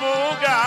boga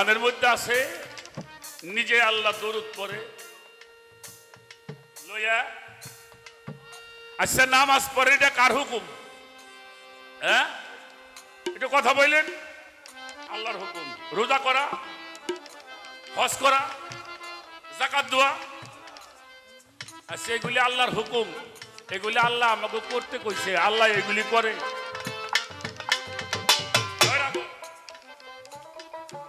গানের মধ্যে আছে, নিজে আল্লাহ দরুদ পরে লইয়া আচ্ছা নামাজ পড়ে, এটা কার হুকুম? হ্যাঁ? এটা কথা বললেন? আল্লাহর হুকুম। রোজা করা, হজ করা জাকাত দেওয়া। আচ্ছা এগুলি আল্লাহর হুকুম। এগুলি আল্লাহ আমাকে করতে কইছে, আল্লাহ এগুলি করে।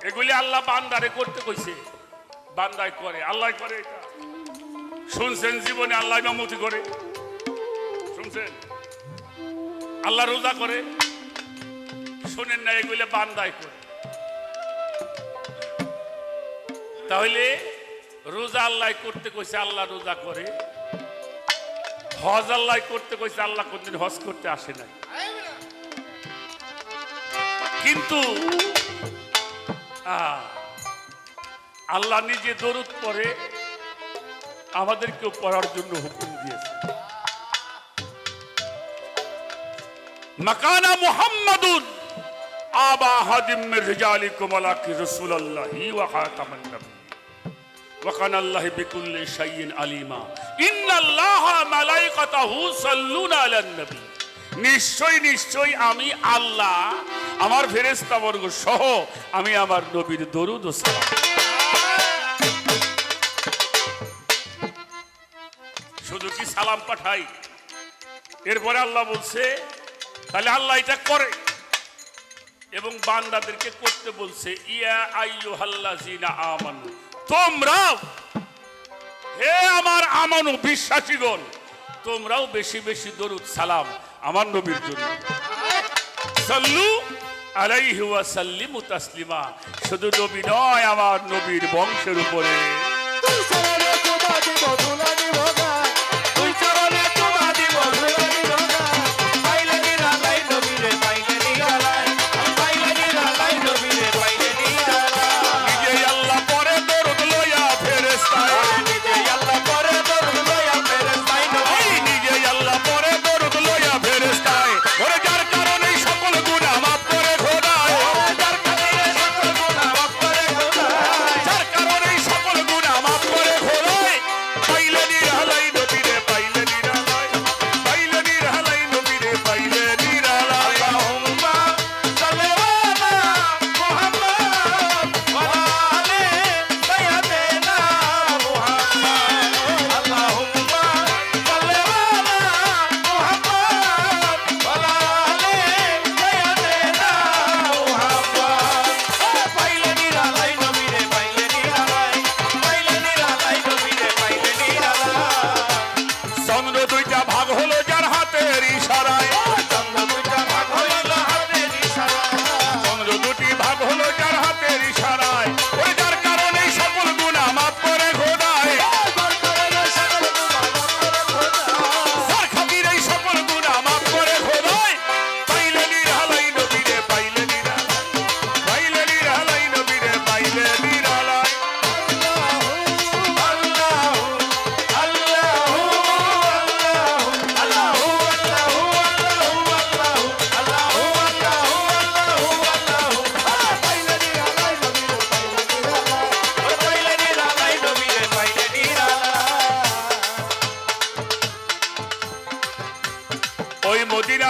এগুলি আল্লাহ বান্দারে করতে কইছে। বান্দায় করে আল্লাহ করে এটা। শুনছেন জীবনে আল্লাহ ইমামতি করে? শুনছেন? আল্লাহ রোজা করে? শোনেন না, এগুলি বান্দায় করে। তাহলে রোজা আল্লাহ করতে কইছে, আল্লাহ রোজা করে। হজ আল্লাহ করতে কইছে, আল্লাহ কোনদিন হজ করতে আসে নাই। কিন্তু আল্লাহ নিজে দরুদ পরে আমাদেরকেও পড়ার জন্য হুকুম দিয়েছে। মাকানা কানা আল্লাহু আলিমা। ইন্নাল্লাহা মালাইকাতাহু নবী নিশ্চয় নিশ্চয় আমি আল্লাহ, আমার ফেরেস্তা বর্গ সহ আমি আমার নবীর দরুদ শুধু কি সালাম পাঠাই? এরপরে আল্লাহ বলছে, তাহলে আল্লাহ এটা করে। এবং বান্দাদেরকে করতে বলছে, ইয়া আইয়ু হাল্লাজিনা আমানু তোমরাও হে আমার আমানু বিশ্বাসীগণ, তোমরাও বেশি বেশি দরুদ, সালাম। আমার নবীর জন্য। সাল্লু আলাইহি ওয়া সাল্লিমু তাসলিমা। শুধু নবী নয়, আমার নবীর বংশের উপরে।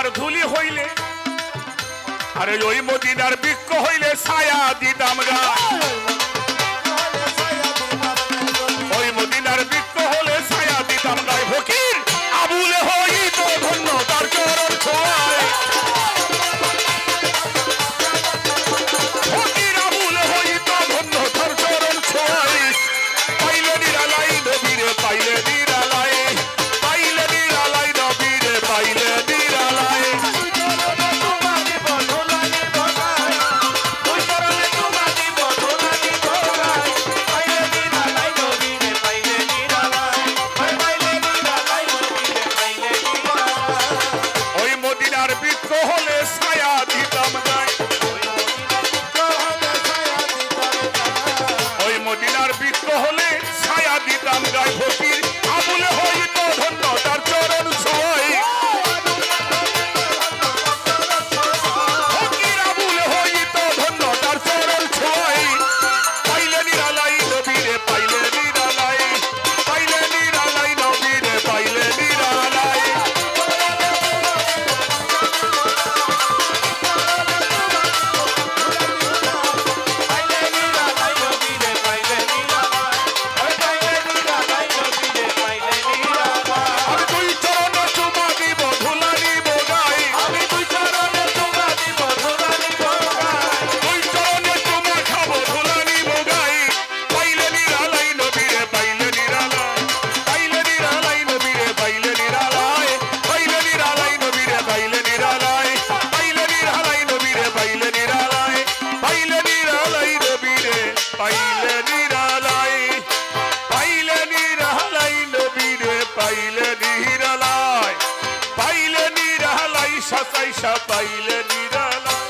মদিনার ধুলি হইলে আরে ওই মদিনার বৃক্ষ হইলে ছায়া দিতাম গা। cojones. পাইলে নিরালাই পাইলে নিরালাই, নবীরে পাইলে নিরালাই পাইলে নিরালাই সাতাইশা পাইলে নিরালাই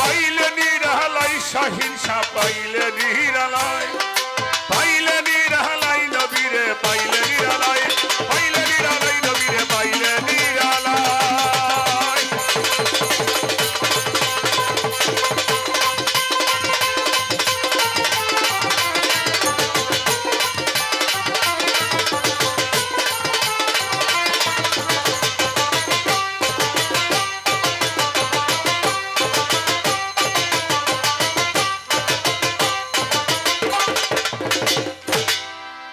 পাইলে নিরালাই, শাহিন শাহ পাইলে নিরালাই।